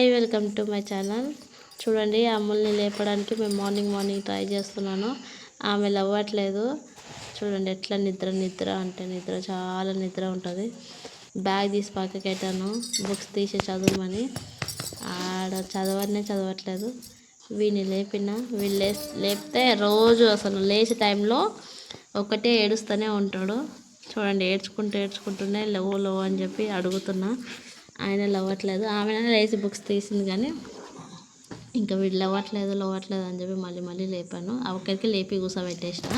Hi welcome to my channel. చూడండి అమ్ముల్ని లేపడానికి మేము మార్నింగ్ మార్నింగ్ ట్రై చేస్తున్నాను. ఆమె లవ్వట్లేదు. చూడండి ఎట్లా నిద్ర నిద్ర అంటే నిద్ర చాలా నిద్ర ఉంటుంది. బ్యాగ్ తీసి పక్కకి పెట్టాను. బుక్స్ తీసి చదవమని. ఆడ చదవనే చదవట్లేదు. వీని లేపిన వీళ్ళు లే లేపితే రోజు అసలు లేచే టైంలో ఒకటే ఏడుస్తూనే ఉంటాడు. చూడండి ఏడ్చుకుంటూ ఏడ్చుకుంటూనే లవ్ లవ్ అని చెప్పి అడుగుతున్నా. ఆయన లవ్వట్లేదు. ఆమె లేచి బుక్స్ తీసింది కానీ ఇంకా వీడు లవ్వట్లేదు లవ్వట్లేదు అని చెప్పి మళ్ళీ మళ్ళీ లేపాను. ఒక్కరికి లేపి కూసబెట్టేసిన.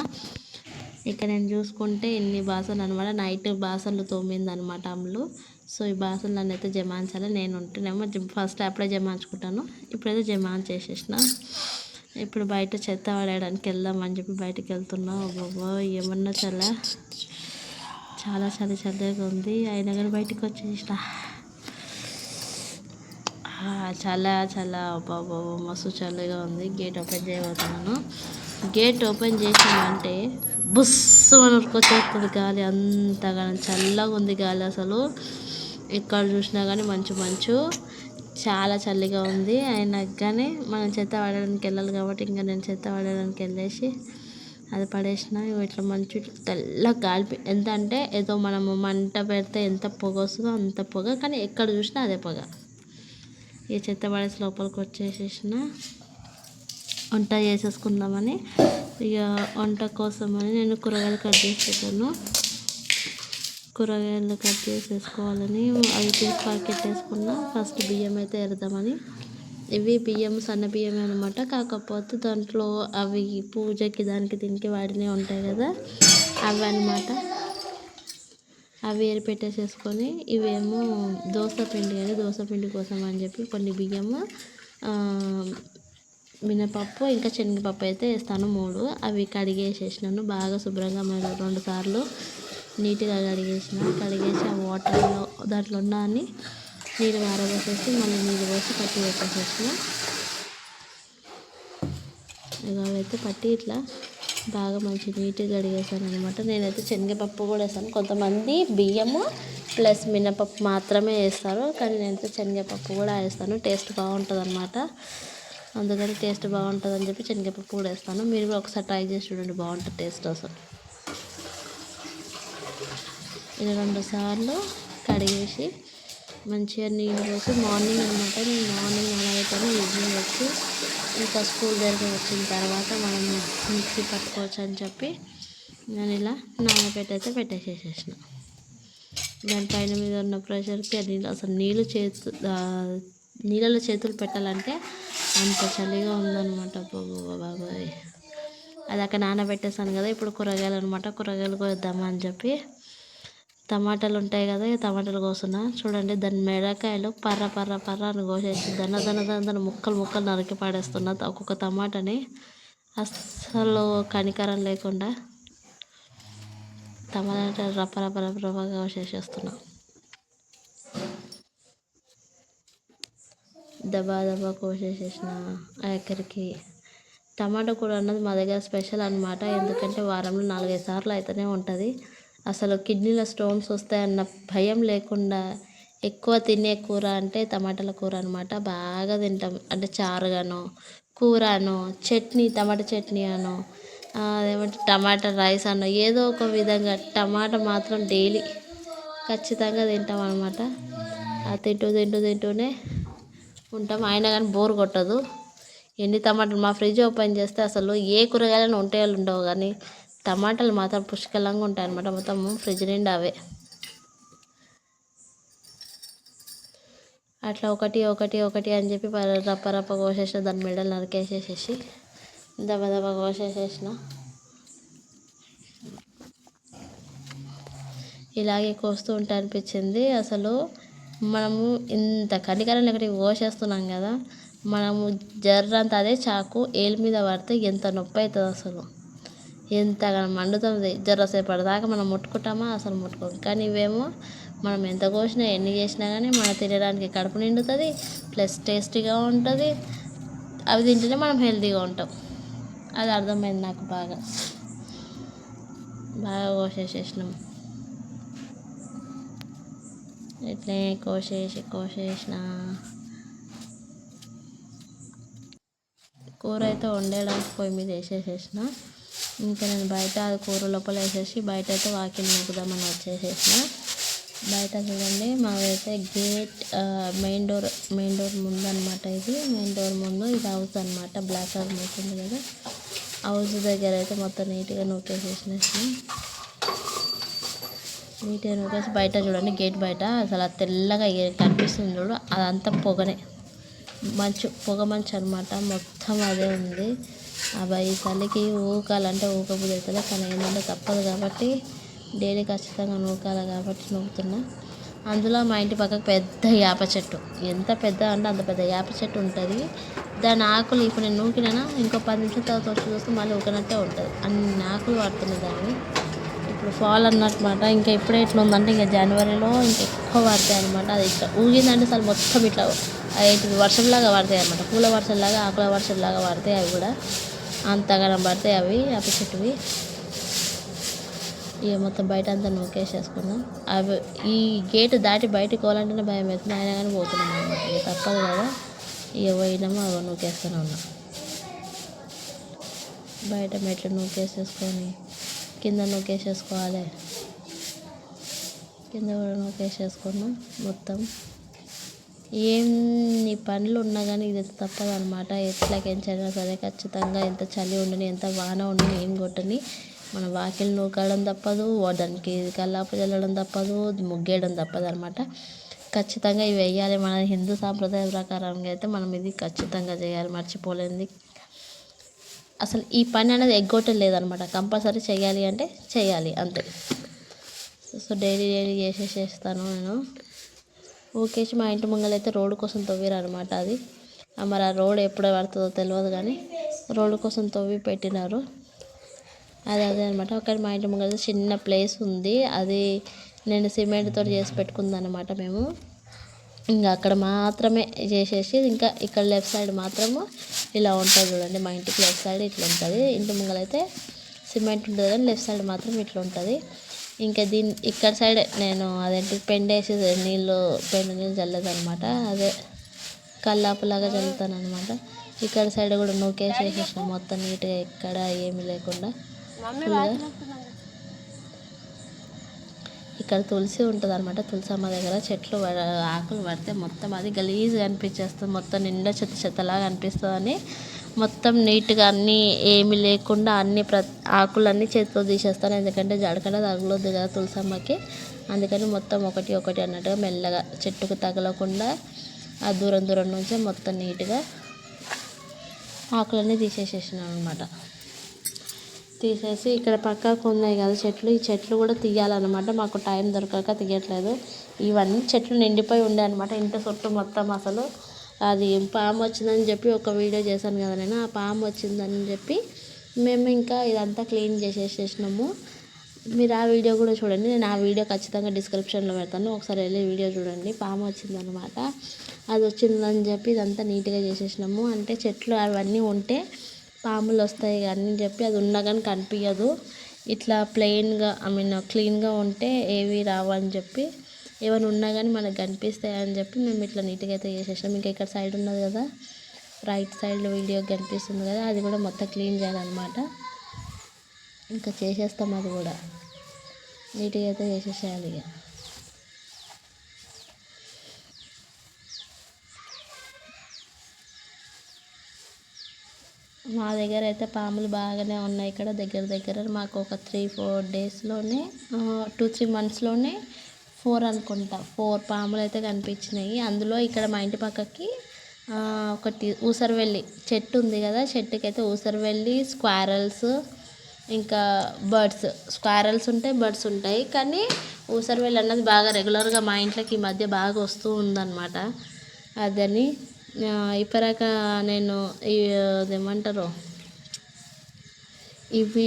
ఇక్కడ నేను చూసుకుంటే ఇన్ని బాసలు అనమాట నైట్ బాసలు తోమింది అనమాట అమ్ములు. సో ఈ బాసనలు అయితే జమాయించాలి. నేను ఉంటేనేమో ఫస్ట్ అప్పుడే జమాయించుకుంటాను. ఇప్పుడైతే జమాయించేసేసిన. ఇప్పుడు బయట చెత్త పడేయడానికి వెళ్దామని చెప్పి బయటకు వెళ్తున్నా. బాబో ఏమన్నా చాలా చాలా చలి చల్లగా ఉంది. అయినా కానీ బయటకు వచ్చేసిన. చాలా చాలా బాబా మస్తు చల్లగా ఉంది. గేట్ ఓపెన్ చేయబోతున్నాను. గేట్ ఓపెన్ చేసామంటే బుస్ వచ్చేస్తుంది గాలి. అంతగా చల్లగా ఉంది గాలి అసలు. ఎక్కడ చూసినా కానీ మంచు మంచు. చాలా చలిగా ఉంది. అయినా కానీ మనం చెత్త పడడానికి వెళ్ళాలి కాబట్టి ఇంకా నేను చెత్త పడడానికి వెళ్ళేసి అది పడేసిన ఇట్లా మంచి తెల్ల గాలి ఎంత అంటే ఏదో మనము మంట పెడితే ఎంత పొగ వస్తుందో అంత పొగ. కానీ ఎక్కడ చూసినా అదే పొగ. ఈ చెత్త పడేసి లోపలికి వచ్చేసేసిన. వంట చేసేసుకుందామని. ఇక వంట కోసమని నేను కూరగాయలు కట్ చేసేసాను. కూరగాయలు కట్ చేసేసుకోవాలని అవి తీసి ప్యాకెట్ వేసుకున్నా. ఫస్ట్ బియ్యం అయితే ఎడదామని ఇవి బియ్యం సన్న బియ్యం అనమాట కాకపోతే దాంట్లో అవి పూజకి దానికి దీనికి వాడినవి ఉంటాయి కదా అవి అనమాట అవి వేరు పెట్టేసేసుకొని ఇవేమో దోశ పిండి అని దోశ పిండి కోసం అని చెప్పి కొన్ని బియ్యము మినపప్పు ఇంకా శనగపప్పు అయితే వేస్తాను మూడు. అవి కడిగేసేసినాను బాగా శుభ్రంగా రెండు సార్లు నీట్గా కడిగేసిన కడిగేసి ఆ వాటర్లో దాంట్లో ఉన్న అని నీరు మారబోసేసి మళ్ళీ నీరు పోసి పట్టి పెట్టేసేసిన. ఇక అయితే పట్టి ఇట్లా బాగా మంచి నీట్గా కడిగేసాను అనమాట నేనైతే శనగపప్పు కూడా వేసాను కొంతమంది బియ్యము ప్లస్ మినపప్పు మాత్రమే వేస్తారు. కానీ నేనైతే శనగపప్పు కూడా వేస్తాను. టేస్ట్ బాగుంటుంది అనమాట అందుకని టేస్ట్ బాగుంటుంది అని చెప్పి శనగపప్పు కూడా వేస్తాను. మీరు కూడా ఒకసారి ట్రై చేసి చూడండి. బాగుంటుంది టేస్ట్ అసలు. ఇది రెండు సార్లు కడిగేసి మంచిగా నీళ్ళు పోసి మార్నింగ్ అనమాట నేను మార్నింగ్ నానబెట్టాను ఈవినింగ్ వచ్చి ఇంకా స్కూల్ దగ్గర వచ్చిన తర్వాత మనం మిక్సీ పట్టుకోవచ్చు అని చెప్పి నేను ఇలా నానబెట్టి అయితే పెట్టేసేసేసిన. దానిపైన మీద ఉన్న ప్రెషర్కి అది అసలు నీళ్ళు చేతు నీళ్ళలో చేతులు పెట్టాలంటే అంత చలిగా ఉందన్నమాట. బాబాయ్. అది అక్కడ నానబెట్టేసాను కదా ఇప్పుడు కూరగాయలు అనమాట కూరగాయలు కోద్దామా అని చెప్పి టమాటాలు ఉంటాయి కదా ఈ టమాటాలు కోస్తున్నా చూడండి దాని మెడకాయలు పర్ర పర్ర పర్ర అని కోసేసి దన దన దన దన ముక్కలు ముక్కలు నరికి పాడేస్తున్నా ఒక్కొక్క టమాటాని. అస్సలు కనికరం లేకుండా టమాటా రప్ప రప రప్ప రప్పగా కోసేసేస్తున్నా. దబా దబా కోసేసేసిన ఎక్కడికి. టమాటా కూర అన్నది మా దగ్గర స్పెషల్ అనమాట ఎందుకంటే వారంలో నాలుగైదు సార్లు అయితేనే ఉంటుంది. అసలు కిడ్నీలో స్టోన్స్ వస్తాయన్న భయం లేకుండా ఎక్కువ తినే కూర అంటే టమాటాల కూర అనమాట బాగా తింటాం. అంటే చారుగానో కూరనో చట్నీ టమాటా చట్నీ అనో అదేమంటే టమాటా రైస్ అనో ఏదో ఒక విధంగా టమాటా మాత్రం డైలీ ఖచ్చితంగా తింటాం అనమాట తింటూ తింటూ తింటూనే ఉంటాం. అయినా కానీ బోర్ కొట్టదు. ఎన్ని టమాటాలు మా ఫ్రిడ్జ్ ఓపెన్ చేస్తే అసలు ఏ కూరగాయలను ఉంటాయో ఉండవు కానీ టమాటాలు మాత్రం పుష్కలంగా ఉంటాయి అన్నమాట మొత్తం ఫ్రిడ్జ్ నిండా అవే. అట్లా ఒకటి ఒకటి ఒకటి అని చెప్పి రప్ప రప్ప కోసేసిన దాని మెడలు నరికేసేసేసి దెబ్బ దెబ్బ కోసేసేసిన. ఇలాగే కోస్తూ ఉంటే అనిపించింది. అసలు మనము ఇంత కనికరం ఒకటి కోసేస్తున్నాం కదా మనము జర్రంత అదే చాకు ఏలు మీద పడితే ఎంత నొప్పి అవుతుంది అసలు ఎంతగానో మండుతుంది. జరసేపటి దాకా మనం ముట్టుకుంటామా? అసలు ముట్టుకోం కానీ ఇవేమో మనం ఎంత కోసినా ఎన్ని చేసినా కానీ మనం తినడానికి కడుపు నిండుతుంది ప్లస్ టేస్టీగా ఉంటుంది. అవి తింటేనే మనం హెల్తీగా ఉంటాం. అది అర్థమైంది నాకు బాగా. బాగా కోసేసేసినాం. ఇట్లే కోసేసి కోసేసిన. కూర అయితే వండేయడానికి పొయ్యి మీద వేసేసేసిన. ఇంకా నేను బయట అది కూర లోపల వేసేసి బయట అయితే వాకిల్ నూకుదామని వచ్చేసేసిన. బయట చూడండి మాదైతే gate main door main door ముందు అనమాట ఇది. మెయిన్ డోర్ ముందు ఇది హౌస్ అనమాట బ్లాక్ హౌస్ ఉంటుంది కదా. హౌస్ దగ్గర అయితే మొత్తం నీట్గా నూకేసేసిన నీట్గా నూకేసి బయట చూడండి గేట్ బయట. అసలు తెల్లగా కనిపిస్తుంది చూడు అదంతా పొగనే. మంచు పొగ మంచు అనమాట మొత్తం అదే ఉంది. అబ్బాయి ఈ చలికి ఊకాలంటే ఊకబుద్ధి అవుతుంది. కానీ ఏంటంటే తప్పదు కాబట్టి డైలీ ఖచ్చితంగా నూకాలి కాబట్టి నూకుతున్నా. అందులో మా ఇంటి పక్కకు పెద్ద వేప చెట్టు. ఎంత పెద్ద అంటే అంత పెద్ద వేప చెట్టు ఉంటుంది. దాని ఆకులు ఇప్పుడు నేను నూకినా ఇంకో పది నిమిషాల తర్వాత వచ్చి చూస్తే మళ్ళీ ఊకినట్టే ఉంటుంది. అన్ని ఆకులు పడుతున్నాయి దాన్ని. ఇప్పుడు ఫాల్ అన్నమాట. ఇంకా ఇప్పుడే ఇట్లా ఉందంటే ఇంకా జనవరిలో ఇంకా ఎక్కువ పడతాయి అనమాట అది ఇట్లా ఊగిందంటే అసలు మొత్తం ఇట్లా ఏంటిది వర్షంలాగా పడతాయి అనమాట పూల వర్షంలాగా ఆకుల వర్షంలాగా పడతాయి అవి కూడా. అంతగానం పడతాయి అవి వేప చెట్టువి. ఇక మొత్తం బయట అంతా నూకేసేసుకున్నాం అవి ఈ గేటు దాటి బయటకు పోవాలంటేనే భయం అవుతుంది అయినా కానీ పోతున్నాం అనమాట ఇక తప్పదు కదా. ఇక పోయినాము అవి నూకేస్తూనే ఉన్నాం. బయట మెట్లు నూకేసేసుకొని కింద నూకేసేసుకోవాలి కింద కూడా నూకేసేసుకున్నాం మొత్తం. ఎన్ని పనులు ఉన్నా కానీ ఇది తప్పదనమాట ఎట్లా ఎట్లాకెంచైనా సరే ఖచ్చితంగా ఎంత చలి ఉండని ఎంత వాన ఉండని ఏం కొట్టని మన వాకిలి నూకడం తప్పదు దానికి కల్లాపు చల్లడం తప్పదు ముగ్గేయడం తప్పదు అనమాట ఖచ్చితంగా ఇవి వేయాలి. మన హిందూ సాంప్రదాయ ప్రకారంగా అయితే మనం ఇది ఖచ్చితంగా చేయాలి. మర్చిపోలేనిది అసలు ఈ పని అనేది ఎగ్గొట్టం లేదనమాట కంపల్సరీ చేయాలి అంటే చేయాలి అంతే. సో డైలీ డైలీ చేసేసేస్తాను నేను. ఊకేసి మా ఇంటి ముంగలు అయితే రోడ్డు కోసం తవ్వారనమాట అనమాట అది మరి ఆ రోడ్ ఎప్పుడు పడుతుందో తెలియదు కానీ రోడ్డు కోసం తవ్వి పెట్టినారు. అది అదే అనమాట ఒకటి మా ఇంటి ముంగల చిన్న ప్లేస్ ఉంది. అది నేను సిమెంట్తో చేసి పెట్టుకుందనమాట మేము. ఇంకా అక్కడ మాత్రమే చేసేసి ఇంకా ఇక్కడ లెఫ్ట్ సైడ్ మాత్రము ఇలా ఉంటుంది చూడండి మా ఇంటికి లెఫ్ట్ సైడ్ ఇట్లా ఉంటుంది. ఇంటి ముంగలైతే సిమెంట్ ఉంటుంది కానీ లెఫ్ట్ సైడ్ మాత్రం ఇట్లా ఉంటుంది. ఇంకా దీని ఇక్కడ సైడ్ నేను అదేంటి పెండేసి నీళ్ళు పెండు నీళ్ళు చల్లదనమాట. అదే కల్లాపులాగా చల్లుతాను అనమాట ఇక్కడ సైడ్ కూడా నూకేసేసేసిన మొత్తం నీట్గా ఎక్కడ ఏమీ లేకుండా. ఫుల్గా ఇక్కడ తులసి ఉంటుంది అనమాట తులసమ్మ దగ్గర చెట్లు ఆకులు పడితే మొత్తం అది గలీజ్గా అనిపించేస్తుంది. మొత్తం నిండా చెత్త చెత్తలాగా అనిపిస్తుంది అని మొత్తం నీట్గా అన్నీ ఏమి లేకుండా అన్ని ప్ర ఆకులన్నీ చేతితో తీసేస్తాను. ఎందుకంటే జడకడ తగలొద్దు కదా తులసమ్మకి. అందుకని మొత్తం ఒకటి ఒకటి అన్నట్టుగా మెల్లగా చెట్టుకు తగలకుండా ఆ దూరం దూరం నుంచే మొత్తం నీట్గా ఆకులన్నీ తీసేసేసినాను అనమాట తీసేసి ఇక్కడ పక్కకు ఉన్నాయి కదా చెట్లు. ఈ చెట్లు కూడా తీయాలన్నమాట. మాకు టైం దొరకక తీయట్లేదు. ఇవన్నీ చెట్లు నిండిపోయి ఉండే అనమాట ఇంటి చుట్టూ మొత్తం అసలు. అది పాము వచ్చిందని చెప్పి ఒక వీడియో చేశాను కదా నేను. ఆ పాము వచ్చిందని చెప్పి మేము ఇంకా ఇదంతా క్లీన్ చేసేసేసినాము. మీరు ఆ వీడియో కూడా చూడండి. నేను ఆ వీడియో ఖచ్చితంగా డిస్క్రిప్షన్లో పెడతాను. ఒకసారి వెళ్ళి వీడియో చూడండి. పాము వచ్చిందనమాట అది వచ్చిందని చెప్పి ఇదంతా నీట్గా చేసేసినాము. అంటే చెట్లు అవన్నీ ఉంటే పాములు వస్తాయి అని చెప్పి అది ఉన్నా కానీ కనిపించదు ఇట్లా ప్లెయిన్గా ఐ మీన్ క్లీన్గా ఉంటే ఏవి రావని చెప్పి ఏమైనా ఉన్నా కానీ మనకు కనిపిస్తాయి అని చెప్పి మేము ఇట్లా నీట్గా అయితే చేసేసాం. ఇంకా ఇక్కడ సైడ్ ఉన్నది కదా రైట్ సైడ్లో వీడియో కనిపిస్తుంది కదా అది కూడా మొత్తం క్లీన్ చేయాలన్నమాట. ఇంకా చేసేస్తాం అది కూడా. నీట్గా అయితే చేసేసేయాలి ఇక. మా దగ్గర అయితే పాములు బాగానే ఉన్నాయి ఇక్కడ దగ్గర దగ్గర మాకు ఒక త్రీ ఫోర్ డేస్లోనే టూ త్రీ మంత్స్లోనే ఫోర్ అనుకుంటా. ఫోర్ పాములు అయితే కనిపించినాయి. అందులో ఇక్కడ మా ఇంటి పక్కకి ఒకటి ఊసరవెల్లి చెట్టు ఉంది కదా చెట్టుకి అయితే ఊసరవెల్లి స్క్వారల్స్ ఇంకా బర్డ్స్. స్క్వారల్స్ ఉంటాయి బర్డ్స్ ఉంటాయి. కానీ ఊసరవెల్లి అన్నది బాగా రెగ్యులర్గా మా ఇంట్లోకి ఈ మధ్య బాగా వస్తూ ఉందన్నమాట. అదని ఇప్పటిదాకా నేను ఈ ఇవి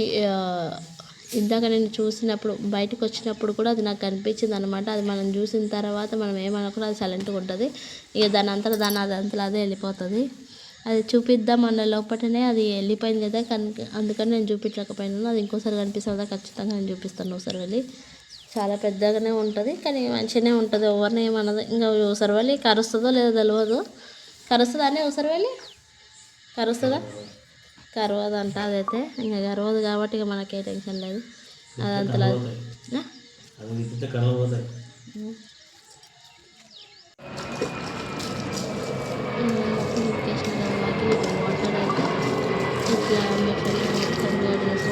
ఇందాక నేను చూసినప్పుడు బయటకు వచ్చినప్పుడు కూడా అది నాకు కనిపించింది అనమాట అది మనం చూసిన తర్వాత మనం ఏమనుకున్నా అది సైలెంట్గా ఉంటుంది. ఇక దాని అంతా దాని అది అంతా అదే వెళ్ళిపోతుంది. అది చూపిద్దాం అన్న లోపలనే అది వెళ్ళిపోయింది కదా. కనుక అందుకని నేను చూపించకపోయినాను. అది ఇంకోసారి కనిపిస్తుందా ఖచ్చితంగా నేను చూపిస్తాను ఒకసారి వెళ్ళి. చాలా పెద్దగానే ఉంటుంది కానీ మంచిగానే ఉంటుంది. ఎవరిని ఏమన్నది? ఇంకా ఒకసారి వెళ్ళి కరుస్తుందో లేదో తెలియదు కరుస్తుందా అని ఒకసారి వెళ్ళి కరుస్తుందా కరవదంట అదైతే ఇంకా కరవదు కాబట్టి ఇక మనకే టెన్షన్ లేదు అదంతలా? అది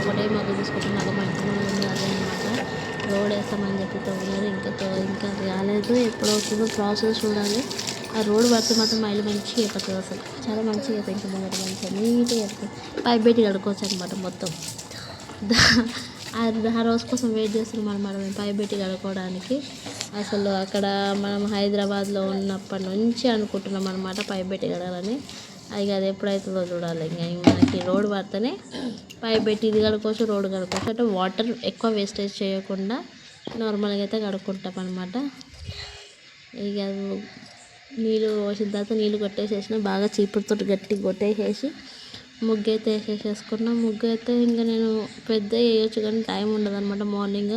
ఒకటే మగ్గు తీసుకుంటున్నాక మా ఇంటి ముందు ఉంది అదే అనమాట రోడ్ వేస్తామని చెప్పి తవ్వినారు ఇంకా ఇంకా రాలేదు ఎప్పుడు అవుతుందో ప్రాసెస్ చూడాలి ఆ రోడ్ పడితే మాత్రం మైలు మంచిగా అయిపోతుంది అసలు. చాలా మంచిగా అవుతుంది మంచిగా నీట్గా అవుతుంది పైప్ పెట్టి కడుకోవచ్చు అనమాట మొత్తం. దా- ఆ- రోజు కోసం వెయిట్ చేస్తున్నాం అనమాట మేము పైప్ పెట్టి కడుక్కోవడానికి. అసలు అక్కడ మనం హైదరాబాద్లో ఉన్నప్పటి నుంచి అనుకుంటున్నాం అనమాట పైప్ పెట్టి కడగాలని. అది అది ఎప్పుడైతుందో చూడాలి ఇంకా. మనకి రోడ్ పడితేనే పైప్ పెట్టి ఇది కడుక్కోవచ్చు రోడ్ కడుకోవచ్చు అంటే వాటర్ ఎక్కువ వేస్టేజ్ చేయకుండా నార్మల్గా అయితే కడుక్కుంటాం అనమాట ఇక నీళ్ళు పోసిన తర్వాత నీళ్ళు కొట్టేసేసిన బాగా చీపురుతో గట్టి కొట్టేసేసి ముగ్గు అయితే వేసేసేసుకున్నా ముగ్గు అయితే ఇంకా నేను పెద్ద వేయొచ్చు కానీ టైం ఉండదు అనమాట మార్నింగ్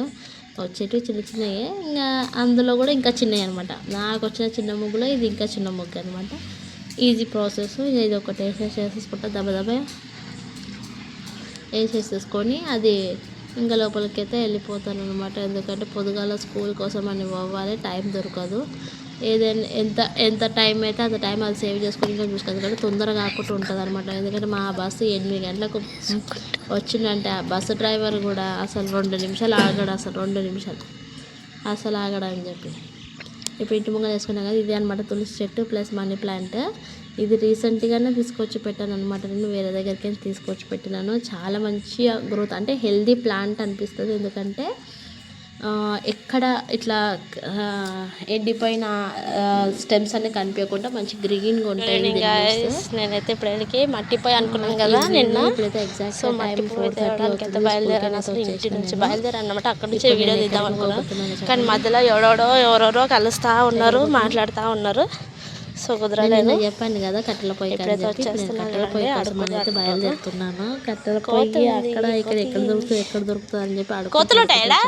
వచ్చేటివి చిన్న చిన్నవి ఇంకా అందులో కూడా ఇంకా చిన్నవి అనమాట నాకు వచ్చిన చిన్న ముగ్గులో ఇది ఇంకా చిన్న ముగ్గు అనమాట ఈజీ ప్రాసెస్ ఇది ఒకటి వేసేసేసుకుంటా దెబ్బ దెబ్బ వేసేసేసుకొని అది ఇంకా లోపలికి అయితే వెళ్ళిపోతాను అనమాట ఎందుకంటే పొద్దుగాల స్కూల్ కోసం అని పోవాలి. టైం దొరకదు. ఏదైనా ఎంత ఎంత టైం అయితే అంత టైం అది సేవ్ చేసుకుని ఇంకా చూసుకోవాలి ఎందుకంటే తొందరగా కాకుండా ఉంటుంది అనమాట ఎందుకంటే మా బస్సు ఎనిమిది గంటలకు వచ్చిందంటే ఆ బస్సు డ్రైవర్ కూడా అసలు రెండు నిమిషాలు ఆగడు అసలు రెండు నిమిషాలు. అసలు ఆగడు అని చెప్పి. ఇప్పుడు ఇంటి ముంగలు వేసుకున్నాం కదా ఇది అనమాట తులసి చెట్టు ప్లస్ మనీ ప్లాంట్ ఇది రీసెంట్గానే తీసుకొచ్చి పెట్టాను అనమాట నేను వేరే దగ్గరికి వెళ్ళి తీసుకొచ్చి పెట్టినాను. చాలా మంచిగా గ్రోత్ అంటే హెల్దీ ప్లాంట్ అనిపిస్తుంది. ఎందుకంటే ఎక్కడ ఇట్లా ఎండిపోయిన స్టెమ్స్ అన్ని కనిపించకుండా మంచి గ్రీన్గా ఉంటాయి. నేనైతే వెళ్ళి మట్టిపోయి అనుకున్నాను కదా నిన్న. exact సో time మట్టిపోయి 4:30 తేవడానికి అయితే అవుతుంది. బయలుదేరాను అసలు ఇంటి నుంచి. బయలుదేరాను అనమాట అక్కడ నుంచి వీడియో తీద్దాం అనుకున్నాను కానీ మధ్యలో ఎవడెవడో ఎవరెవరో కలుస్తా ఉన్నారు మాట్లాడుతూ ఉన్నారు. సో కుదరలేదు. చెప్పాను కదా కట్టెల పొయ్యి కట్టెల పొయ్యి అయితే అడుగు బయలుదేరుతున్నాను. కట్టెల పొయ్యి అక్కడ ఇక్కడ ఎక్కడ దొరుకుతుంది ఎక్కడ దొరుకుతుంది అని చెప్పి కోతులు ఉంటాయా?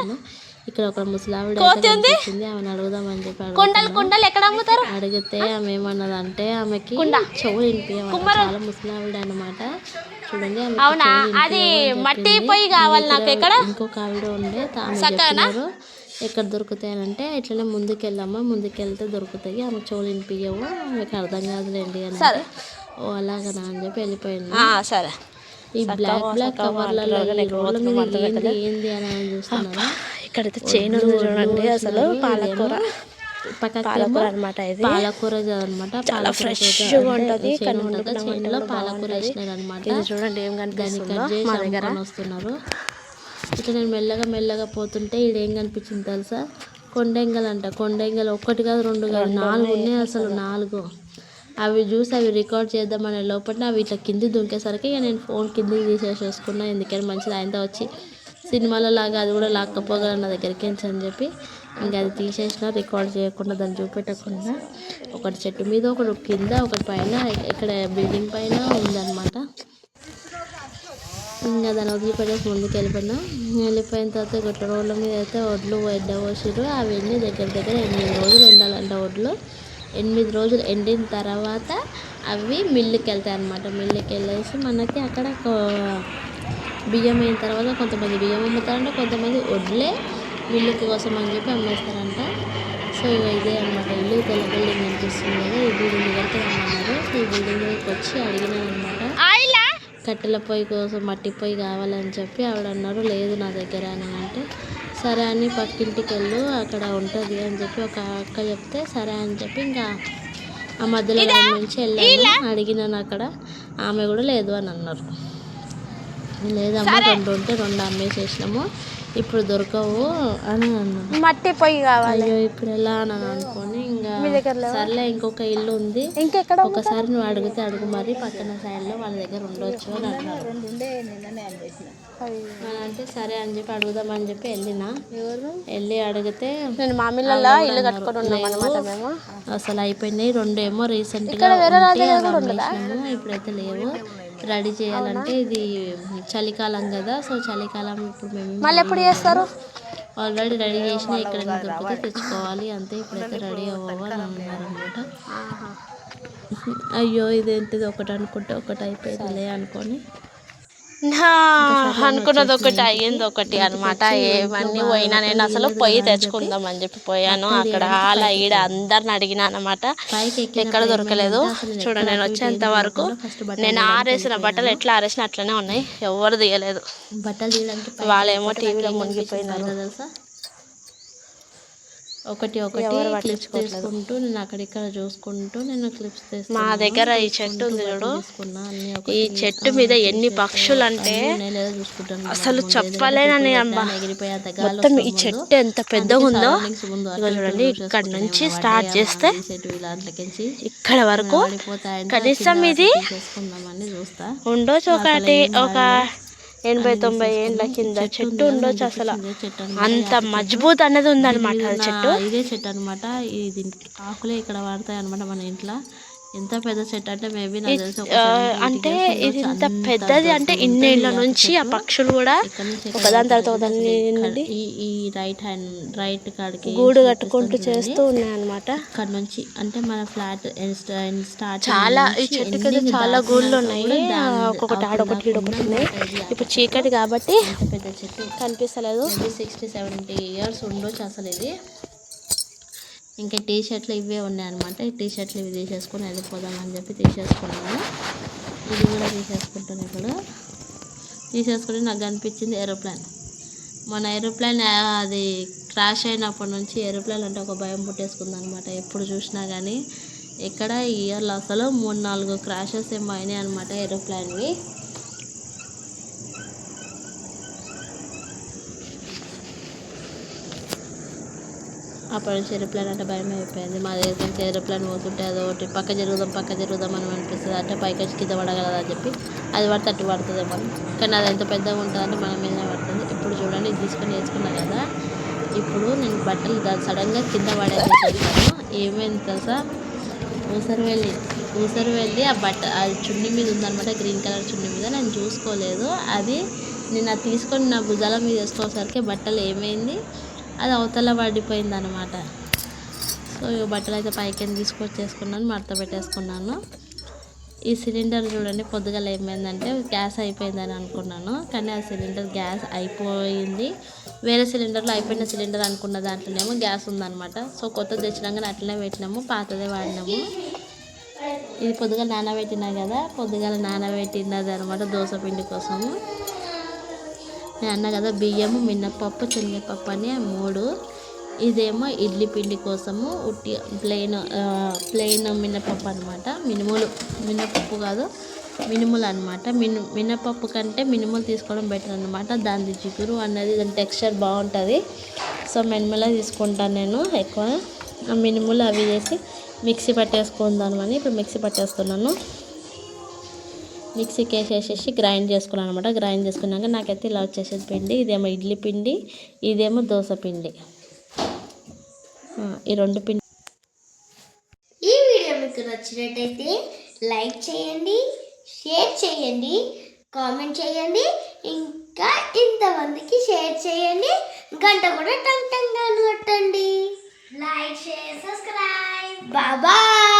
ఇక్కడ ఒక ముసలావిడ ఆమెను అడుగుదామని చెప్పి కుండలు. కుండలు ఎక్కడ అమ్ముతారు? అడిగితే ఆమె ఏమన్నదంటే ఆమెకి చెవులు వినిపించమంట. చాలా ముసలావిడ అనమాట చూడండి అవునా? అది మట్టి. పొయ్యి కావాలి నాకు ఎక్కడ? ఇంకొక ఆవిడ ఉండే చెప్పినారు ఎక్కడ దొరుకుతాయనంటే ఇట్లనే ముందుకు వెళ్ళామా ముందుకు వెళ్తే దొరుకుతాయి. ఆమె చెవులు వినిపించవు ఆమెకు అర్థం కాదులేండి అని ఓ అలాగనా అని చెప్పి వెళ్ళిపోయింది. సరే. ఈ బ్లాక్ బ్లాక్ కవర్లలో రోడ్ల మీద ఏంది ఏంది అని చూస్తున్నాను ఇక్కడైతే చైన్ ఉంది చూడండి అసలు పాలకూర. పాలకూర అనమాట ఇది. పాలకూర అనమాట చాలా ఫ్రెష్గా ఉంటది కానీ వండుకున్నాం లో పాలకూర వేసినారు అనమాట ఇది చూడండి ఏం కనిపిస్తుందో మా దగ్గర. వస్తున్నారు ఇట్లా నేను మెల్లగా మెల్లగా పోతుంటే ఏం కనిపించింది తెలుసా? కొండెంగలు అంట కొండెంగలు ఒక్కటి కాదు రెండు కాదు నాలుగు ఉన్నాయి అసలు నాలుగు. అవి చూసి అవి రికార్డ్ చేద్దామనే లోపల అవి ఇట్లా కింది దుంకేసరికి ఇక నేను ఫోన్ కింది తీసేసేసుకున్నా. ఎందుకని మంచిది ఆయనతో వచ్చి సినిమాలో లాగా అది కూడా లాక్కపోగలను నా దగ్గరికి అని చెప్పి ఇంకా అది తీసేసిన రికార్డ్ చేయకుండా దాన్ని చూపెట్టకుండా ఒకటి చెట్టు మీద ఒకటి కింద ఒకటి పైన ఇక్కడ బిల్డింగ్ పైన ఉందన్నమాట. ఇంకా దాన్ని వదిలిపెట్టేసి ముందుకు వెళ్ళిపోయినా. వెళ్ళిపోయిన తర్వాత గుట్ట రోడ్ల మీద అయితే వడ్లు ఎండ పోసిర్రు అవన్నీ దగ్గర దగ్గర ఎనిమిది రోజులు ఎండాలంట వడ్లు ఎనిమిది రోజులు ఎండిన తర్వాత అవి మిల్లుకి వెళ్తాయి అన్నమాట. మిల్లుకి వెళ్ళేసి మనకి అక్కడ బియ్యం అయిన తర్వాత కొంతమంది బియ్యం అమ్ముతారంట కొంతమంది వడ్లే మిల్లుకి కోసం అని చెప్పి అమ్మేస్తారంట. సో ఇదే అనమాట ఇల్లు. తెల్ల బిల్డింగ్ అనిపిస్తుంది కదా ఈ బిల్డింగ్ దగ్గరికి రమ్మన్నారు. సో ఈ బిల్డింగ్ దగ్గరికి వచ్చి అడిగినాను అనమాట కట్టెల పొయ్యి కోసం మట్టి పొయ్యి కావాలని చెప్పి ఆవిడ అన్నారు. లేదు నా దగ్గర అని అంటే సరే అని పక్కింటికి వెళ్ళు అక్కడ ఉంటుంది అని చెప్పి ఒక అక్క చెప్తే సరే అని చెప్పి ఇంకా ఆ మధ్యలో నుంచి వెళ్ళాను. అడిగినాను అక్కడ ఆమె కూడా లేదు అని అన్నారు. లేదమ్మా రెండు ఉంటే రెండు అమ్మేసేసినాము. ఇప్పుడు దొరకవు అని అన్నారు మట్టి పొయ్యి కావాలి. అయ్యో ఇప్పుడు ఎలా అని అనుకొని ఇంకా సర్లే ఇంకొక ఇల్లు ఉంది. ఇంకెక్కడ ఒకసారి నువ్వు అడిగితే అడుగు మరి పక్కన సైడ్లో వాళ్ళ దగ్గర ఉండొచ్చు అని అన్నారు అని అంటే సరే అని చెప్పి అడుగుదామని చెప్పి వెళ్ళిన. వెళ్ళి అడిగితే నేను మామిళ్ళలో ఇల్లు కట్టుకొని ఉన్నాం అసలు అయిపోయినాయి రెండేమో రీసెంట్గా ఇప్పుడైతే లేవు. రెడీ చేయాలంటే ఇది చలికాలం కదా సో చలికాలం ఇప్పుడు మేము మళ్ళీ ఎప్పుడు చేస్తారు? ఆల్రెడీ రెడీ చేసిన ఇక్కడ దొరికితే తెచ్చుకోవాలి. అంతే ఇప్పుడైతే రెడీ అవ్వాలి అని అన్నారు అనమాట అయ్యో ఇదేంటిది? ఒకటి అనుకుంటే ఒకటి అయిపోయిందిలే అనుకొని. అనుకున్నది ఒకటి అయ్యింది ఒకటి అనమాట ఏమన్నీ పోయినా నేను అసలు పొయ్యి తెచ్చుకుందాం అని చెప్పి పోయాను. అక్కడ అలా ఈడ అందరిని అడిగినా అనమాట ఎక్కడ దొరకలేదు. చూడండి నేను వచ్చేంత వరకు నేను ఆరేసిన బట్టలు ఎట్లా ఆరేసిన అట్లనే ఉన్నాయి. ఎవరు తీయలేదు. బట్టలు వాళ్ళేమో టీవీలో మునిగిపోయినారు. ఒకటి ఒకటి క్లిప్స్. తీసుకుంటూ నేను అక్కడిక్కడ చూసుకుంటూ నేను క్లిప్స్ మా దగ్గర ఈ చెట్టు ఉంది చూడు ఈ చెట్టు మీద ఎన్ని పక్షులు అంటే. అసలు చెప్పలేనని మొత్తం ఈ చెట్టు. ఎంత పెద్దగా ఉందో చూడండి. ఇక్కడ నుంచి స్టార్ట్ చేస్తే ఇక్కడ వరకు కనీసం ఇది ఉండొచ్చు ఒకటి ఒక ఎనభై తొంభై ఏండ్ల కింద చెట్టు ఉండొచ్చు అసలు. అంత. మజ్బూత్ అనేది ఉందన్నమాట చెట్టు. ఇదే చెట్టు అనమాట ఇది ఆకులే ఇక్కడ వాడతాయి అనమాట మన ఇంట్లో. ఎంత పెద్ద చెట్టు అంటే మేబీ నాకు తెలిసి ఒక ఆ, 70, 80 అంటే ఇది. ఇంత పెద్దది అంటే దొడ్డు ఇన్ని ఏళ్ళ ఉంటుంది ఆ నుంచి ఆ. పక్షులు కూడా ఒకదాని తర్వాత ఒకదాని ఈ రైట్ హ్యాండ్ రైట్ కాడికి గూడు కట్టుకుంటూ. చేస్తూ ఉన్నాయి అనమాట ఇక్కడ నుంచి అంటే మన ఫ్లాట్ స్టార్ట్ చాలా ఈ చెట్టు కింద చాలా గూళ్ళు ఉన్నాయి ఒక్కొక్కటి ఆడొకటి ఈడొకటి ఉన్నాయి ఇప్పుడు చీకటి కాబట్టి పెద్ద చెట్టు కనిపిస్తలేదు సిక్స్టీ సెవెంటీ ఇయర్స్ ఉండొచ్చు అసలు ఇది ఇంకా టీ షర్ట్లు ఇవే ఉన్నాయి అనమాట ఈ టీ షర్ట్లు ఇవి తీసేసుకొని వెళ్ళిపోదాం అని చెప్పి తీసేసుకున్నాను. ఇది కూడా తీసేసుకుంటాను ఇప్పుడు తీసేసుకుని నాకు అనిపించింది ఏరోప్లేన్. మన ఏరోప్లేన్ అది క్రాష్ అయినప్పటి నుంచి ఏరోప్లేన్ అంటే ఒక భయం పుట్టేసుకుంది అనమాట ఎప్పుడు చూసినా కానీ ఎక్కడ ఇయర్లో అసలు మూడు నాలుగు క్రాషెస్ ఏమో అయినాయి అనమాట ఏరోప్లేన్వి. అప్పుడు నుంచి అంటే భయం అయిపోయింది. మా దగ్గర నుంచి పోతుంటే అది ఒకటి పక్క జరుగుదాం పక్క జరుగుదాం అని అనిపిస్తుంది. అంటే పైకి వచ్చి కింద పడగలదా అని చెప్పి అది పడితే అటు పడుతుందేమో మనం కానీ అది ఎంత పెద్దగా ఉంటుంది అంటే మన మీద పడుతుంది. ఇప్పుడు చూడండి తీసుకొని వేసుకున్నా కదా. ఇప్పుడు నేను బట్టలు దాని సడన్గా కింద పడేసేసాను ఏమైంది తెలుసా? ఊసరు వెళ్ళి ఊసరు వెళ్ళి ఆ బట్ట ఆ చున్నీ మీద ఉందన్నమాట గ్రీన్ కలర్ చున్నీ మీద. నేను చూసుకోలేదు. అది నేను అది తీసుకొని నా భుజాల మీద వేసుకోసరికి బట్టలు ఏమైంది? అది అవతల పడిపోయింది అనమాట సో ఈ బట్టలు అయితే పైకి తీసుకొచ్చేసుకున్నాను మడత పెట్టేసుకున్నాను. ఈ సిలిండర్ చూడండి పొద్దుగల ఏమైందంటే గ్యాస్ అయిపోయిందని అనుకున్నాను. కానీ ఆ సిలిండర్ గ్యాస్ అయిపోయింది. వేరే సిలిండర్లో అయిపోయిన సిలిండర్ అనుకున్న దాంట్లోనేమో గ్యాస్ ఉందన్నమాట. సో కొత్తది తెచ్చినాక అట్లనే పెట్టినాము పాతదే వాడినాము. ఇది పొద్దుగా నానబెట్టినా కదా పొద్దుగా నానబెట్టినది అనమాట దోశ పిండి కోసము. నేను అన్నా కదా బియ్యము మినప్పప్పు శనగపప్పు అని మూడు. ఇదేమో ఇడ్లీ పిండి కోసము ఉట్టి ప్లెయిన్ ప్లెయిన్ మినపప్పు అనమాట మినుములు మినపప్పు కాదు మినుములు అనమాట మిను మినపప్పు కంటే మినుములు తీసుకోవడం బెటర్ అనమాట దాని జిగురు అన్నది దాని టెక్స్చర్ బాగుంటుంది. సో మినుములే తీసుకుంటాను నేను ఎక్కువ. ఆ మినుములు అవి చేసి మిక్సీ పట్టేసుకుందామని ఇప్పుడు మిక్సీ పట్టేస్తున్నాను. మిక్సీకి వేసేసేసి గ్రైండ్ చేసుకున్నాను అనమాట గ్రైండ్ చేసుకున్నాక నాకైతే ఇలా వచ్చేసేది పిండి ఇదేమో ఇడ్లీ పిండి ఇదేమో దోశ పిండి. ఆ, ఈ రెండు పిండి. ఈ వీడియో మీకు నచ్చినట్టయితే లైక్ చేయండి షేర్ చేయండి కామెంట్ చేయండి ఇంకా ఇంతమందికి షేర్ చేయండి గంట కూడా టంగ్ టంగ్ కొట్టండి. Like share subscribe. బాయ్.